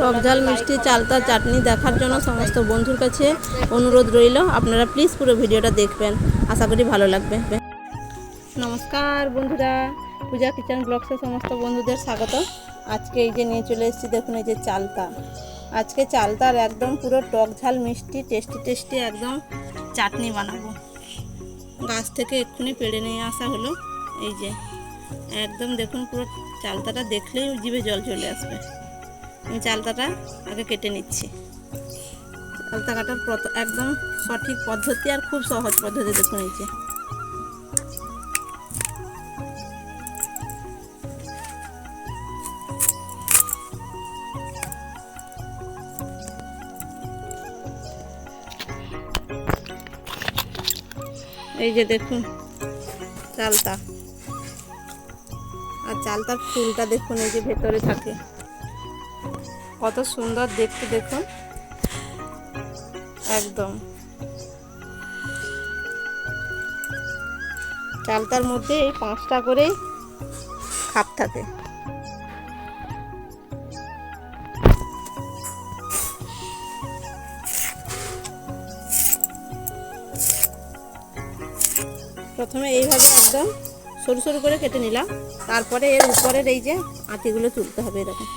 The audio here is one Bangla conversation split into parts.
টক ঝাল, মিষ্টি, চালতা, চাটনি দেখার জন্য সমস্ত বন্ধুর কাছে অনুরোধ রইল। আপনারা প্লিজ পুরো ভিডিওটা দেখবেন। আশা করি ভালো লাগবে। নমস্কার বন্ধুরা। পূজা কিচেন ব্লগসে সমস্ত বন্ধুদের স্বাগত। আজকে এই যে নিয়ে চলে এসেছি, দেখুন এই যে চালতা। আজকে চালতার একদম পুরো টক ঝাল, মিষ্টি, টেস্টি টেস্টি একদম চাটনি বানাবো। গাছ থেকে এক্ষুনি পেড়ে নিয়ে আসা হলো। এই যে, একদম দেখুন পুরো চালতাটা দেখলেই জিভে জল চলে আসবে। আমি চালতাটা আগে কেটে নিচ্ছি। চালতা কাটার একদম সঠিক পদ্ধতি আর খুব সহজ পদ্ধতি দেখুন এই যে। এই যে দেখুন চালতা আর চালতার ফুলটা দেখুন এই যে ভেতরে থাকে। কত সুন্দর দেখতে দেখুন। একদম। চালতার মধ্যে এই পাঁচটা করে খাপ থাকে। প্রথমে এইভাবে একদম সরু সরু করে কেটে নিলাম। তারপরে এর উপরের এই যে আঁতিগুলো তুলতে হবে এরকম।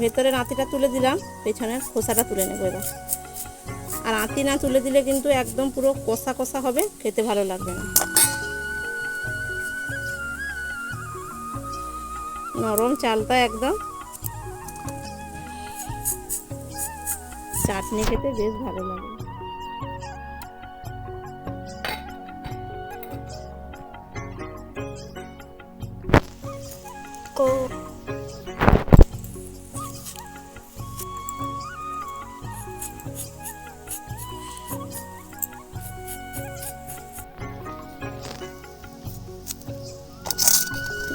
ভেতরের আঁতিটা তুলে দিলাম পেছনের খোসাটা তুলে নেব এবার। আর আঁতি না তুলে দিলে কিন্তু একদম পুরো কষা কষা হবে, খেতে ভালো লাগবে না। নরম চালটা একদম। চাটনি খেতে বেশ ভালো লাগে।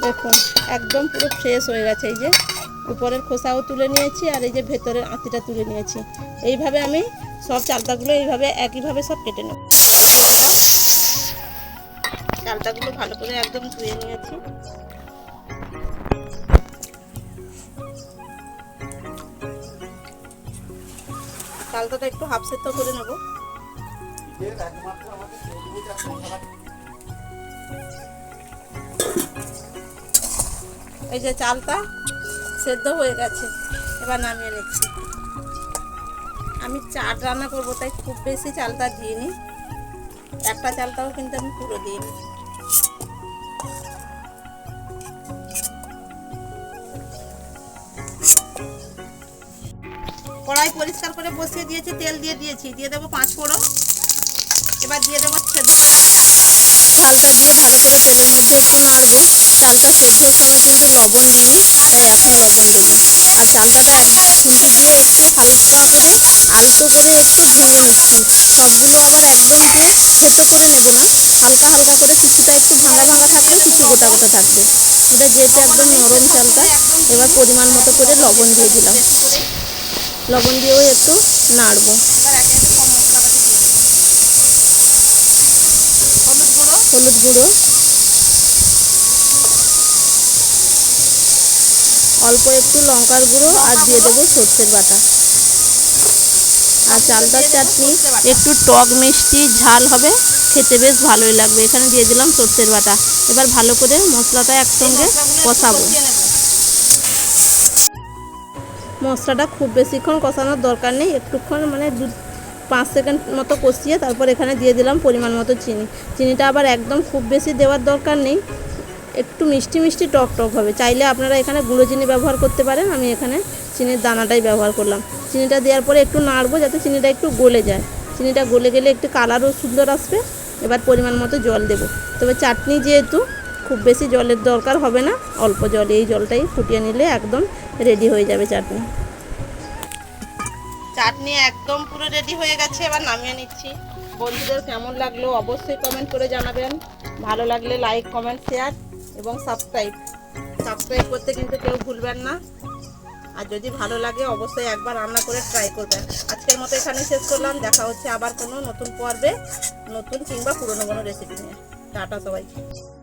দেখুন, একদম পুরো ফ্রেশ হয়ে গেছে এই যে। উপরের খোসাও তুলে নিয়েছি আর এই যে ভেতরের আঁতিটা তুলে নিয়েছি। এইভাবে আমি সব চালতাগুলো এইভাবে, একইভাবে সব কেটে নেব। চালতাগুলো ভালো করে একদম ধুয়ে নিয়েছি। চালতাটা একটু হাফ সেদ্ধ করে নেব। এই যে চালটা সেদ্ধ হয়ে গেছে, এবার নামিয়ে নিচ্ছি। আমি চাট রান্না করব, তাই খুব বেশি চালটা দিইনি। একটা চালটাও কিন্তু আমি পুরো দিইনি। কড়াই পরিষ্কার করে বসিয়ে দিয়েছি, তেল দিয়ে দিয়েছি, দিয়ে দেবো পাঁচ ফোড়ন। এবার দিয়ে দেবো সেদ্ধ। চালটা দিয়ে ভালো করে তেলের মধ্যে একটু নাড়বো কিন্তু লবণ দিইনি তাই এখন লবণ দেবো আর চালটাটা একদম খুন্তি দিয়ে একটু হালকা করে আলতো করে একটু ভেঙে নিচ্ছি সবগুলো আবার একদম পুরো থেতো করে নেব না। হালকা হালকা করে কিছুটা একটু ভাঙা ভাঙা থাকবে কিছু গোটা গোটা থাকবে। এটা যেহেতু একদম নরম চালটা, এবার পরিমাণ মতো করে লবণ দিয়ে দিলাম। লবণ দিয়েও একটু নাড়বো। হলুদ গুঁড়ো। অল্প একটু লঙ্কার গুঁড়ো আর দিয়ে দেবো সর্ষের বাটা। আর চালতার চাটনি। একটু টক মিষ্টি ঝাল হবে, খেতে বেশ ভালোই লাগবে। এখানে দিয়ে দিলাম সর্ষের বাটা। এবার ভালো করে মশলাটা একসঙ্গে কষাবো। মশলাটা খুব বেশিক্ষণ কষানোর দরকার নেই। একটুক্ষণ মানে দু, পাঁচ সেকেন্ড মতো কষিয়ে তারপর এখানে দিয়ে দিলাম পরিমাণ মতো চিনি। চিনিটা আবার একদম খুব বেশি দেওয়ার দরকার নেই। একটু মিষ্টি মিষ্টি টক টক হবে। চাইলে আপনারা এখানে গুঁড়ো চিনি ব্যবহার করতে পারেন, আমি এখানে চিনির দানাটাই ব্যবহার করলাম। চিনিটা দেওয়ার পরে একটু নাড়বো যাতে চিনিটা একটু গলে যায়। চিনিটা গলে গেলে একটু কালারও সুন্দর আসবে, এবার পরিমাণ মতো জল দেব। তবে চাটনি যেহেতু, খুব বেশি জলের দরকার হবে না, অল্প জলে, এই জলটাই ফুটিয়ে নিলে একদম রেডি হয়ে যাবে চাটনি। চাটনি একদম পুরো রেডি হয়ে গেছে, এবার নামিয়ে নিচ্ছি। বন্ধুদের কেমন লাগল অবশ্যই কমেন্ট করে জানাবেন। ভালো লাগলে লাইক কমেন্ট শেয়ার এবং সাবস্ক্রাইব সাবস্ক্রাইব করতে কিন্তু কেউ ভুলবেন না। আর যদি ভালো লাগে, অবশ্যই একবার রান্না করে ট্রাই করবেন। আজকের মতো এখানে শেষ করলাম। দেখা হচ্ছে আবার কোনো নতুন পর্বে, নতুন কিংবা পুরনো কোনো রেসিপি নিয়ে। টাটা সবাইকে।